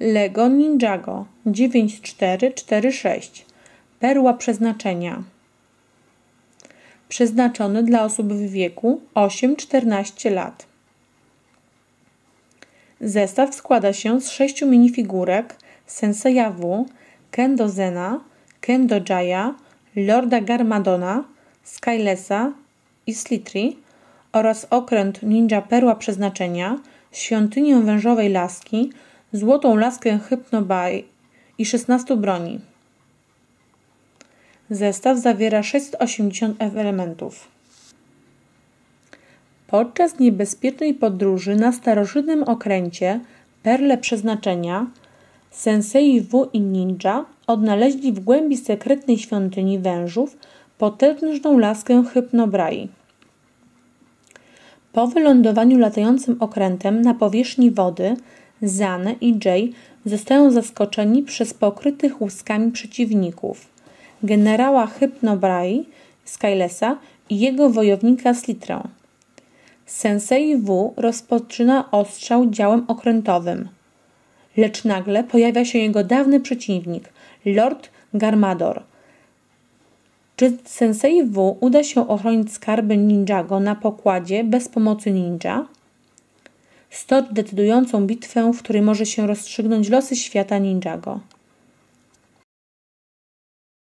Lego Ninjago 9446 Perła przeznaczenia Przeznaczony dla osób w wieku 8-14 lat. Zestaw składa się z sześciu minifigurek Senseja W, Kendo Zena, Kendo Jaya, Lorda Garmadona, Skylesa i Slitry oraz okręt Ninja Perła Przeznaczenia, świątynię wężowej laski, złotą laskę Hypnobay i 16 broni. Zestaw zawiera 680 elementów. Podczas niebezpiecznej podróży na starożytnym okręcie Perle Przeznaczenia Sensei W i Ninja odnaleźli w głębi sekretnej świątyni wężów potężną laskę Hypnobrai. Po wylądowaniu latającym okrętem na powierzchni wody, Zane i Jay zostają zaskoczeni przez pokrytych łuskami przeciwników generała Hypnobrai Skylesa i jego wojownika Slitrę. Sensei W rozpoczyna ostrzał działem okrętowym. Lecz nagle pojawia się jego dawny przeciwnik, Lord Garmador. Czy Sensei W uda się ochronić skarby Ninjago na pokładzie bez pomocy ninja? Stoć decydującą bitwę, w której może się rozstrzygnąć losy świata Ninjago.